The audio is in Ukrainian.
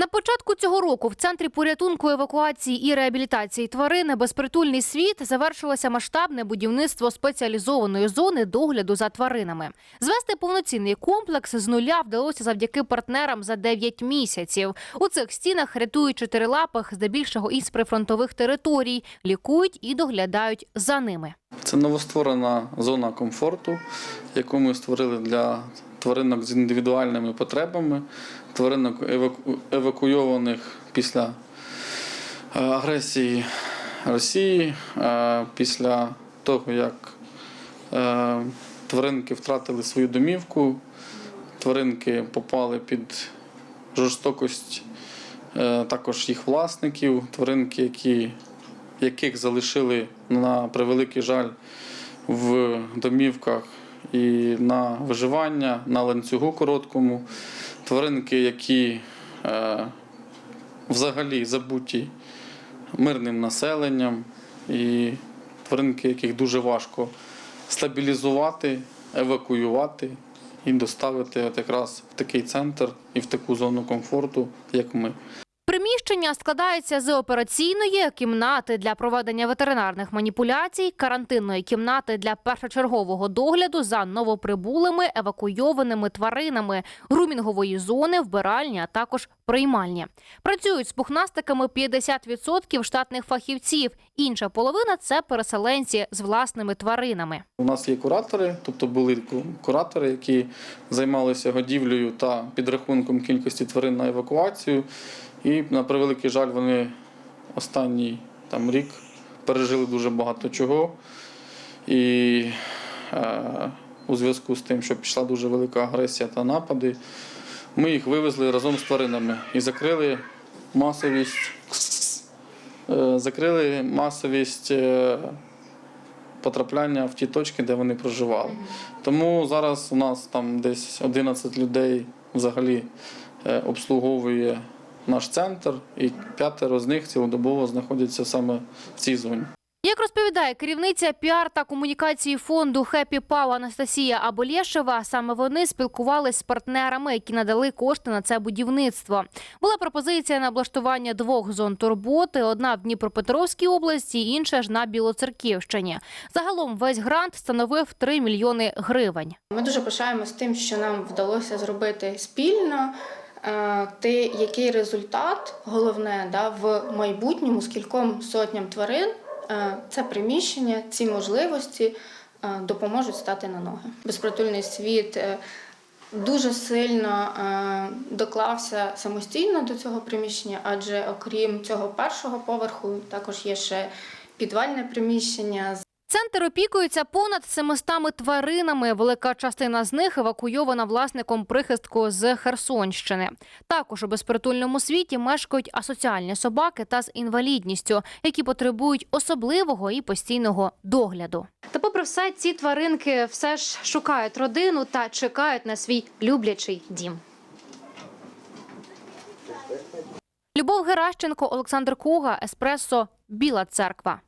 На початку цього року в центрі порятунку евакуації і реабілітації тварин безпритульний світ завершилося масштабне будівництво спеціалізованої зони догляду за тваринами. Звести повноцінний комплекс з нуля вдалося завдяки партнерам за 9 місяців. У цих стінах рятують чотирилапих, здебільшого із прифронтових територій, лікують і доглядають за ними. Це новостворена зона комфорту, яку ми створили для тваринок з індивідуальними потребами, тваринок еваку- евакуйованих після е, агресії Росії, е, після того, як е, тваринки втратили свою домівку, тваринки попали під жорстокость також їх власників, тваринки, які яких залишили на превеликий жаль в домівках і на виживання, на ланцюгу короткому. Тваринки, які е, взагалі забуті мирним населенням, і тваринки, яких дуже важко стабілізувати, евакуювати і доставити от якраз в такий центр і в таку зону комфорту, як ми. Приміщення складається з операційної кімнати для проведення ветеринарних маніпуляцій, карантинної кімнати для першочергового догляду за новоприбулими евакуйованими тваринами, грумінгової зони, вбиральні, а також приймальні. Працюють з пухнастиками 50% штатних фахівців. Інша половина це переселенці з власними тваринами. У нас є куратори, тобто були куратори, які займалися годівлею та підрахунком кількості тварин на евакуацію. І на превеликий жаль, вони останній там, рік пережили дуже багато чого. І е, у зв'язку з тим, що пішла дуже велика агресія та напади, ми їх вивезли разом з тваринами і закрили масовість, е, закрили масовість. Е, потрапляння в ті точки, де вони проживали. Тому зараз у нас там десь 11 людей взагалі е, обслуговує наш центр, і п'ятеро з них цілодобово знаходяться саме в цій зоні. Як розповідає керівниця піар та комунікації фонду Хеппі Пау Анастасія Аболєшева, саме вони спілкувались з партнерами, які надали кошти на це будівництво. Була пропозиція на облаштування двох зон турботи: одна в Дніпропетровській області, інша ж на Білоцерківщині. Загалом весь грант становив 3 мільйони гривень. Ми дуже пишаємось тим, що нам вдалося зробити спільно. Е, Те, який результат головне да, в майбутньому з кільком сотням тварин, е, це приміщення, ці можливості е, допоможуть стати на ноги. Безпритульний світ дуже сильно доклався самостійно до цього приміщення, адже окрім цього першого поверху, також є ще підвальне приміщення Центр опікується понад 700 тваринами. Велика частина з них евакуйована власником прихистку з Херсонщини. Також у безпритульному світі мешкають асоціальні собаки та з інвалідністю, які потребують особливого і постійного догляду. Та, попри все, ці тваринки все ж шукають родину та чекають на свій люблячий дім. Любов Геращенко, Олександр Куга, Еспресо, Біла Церква.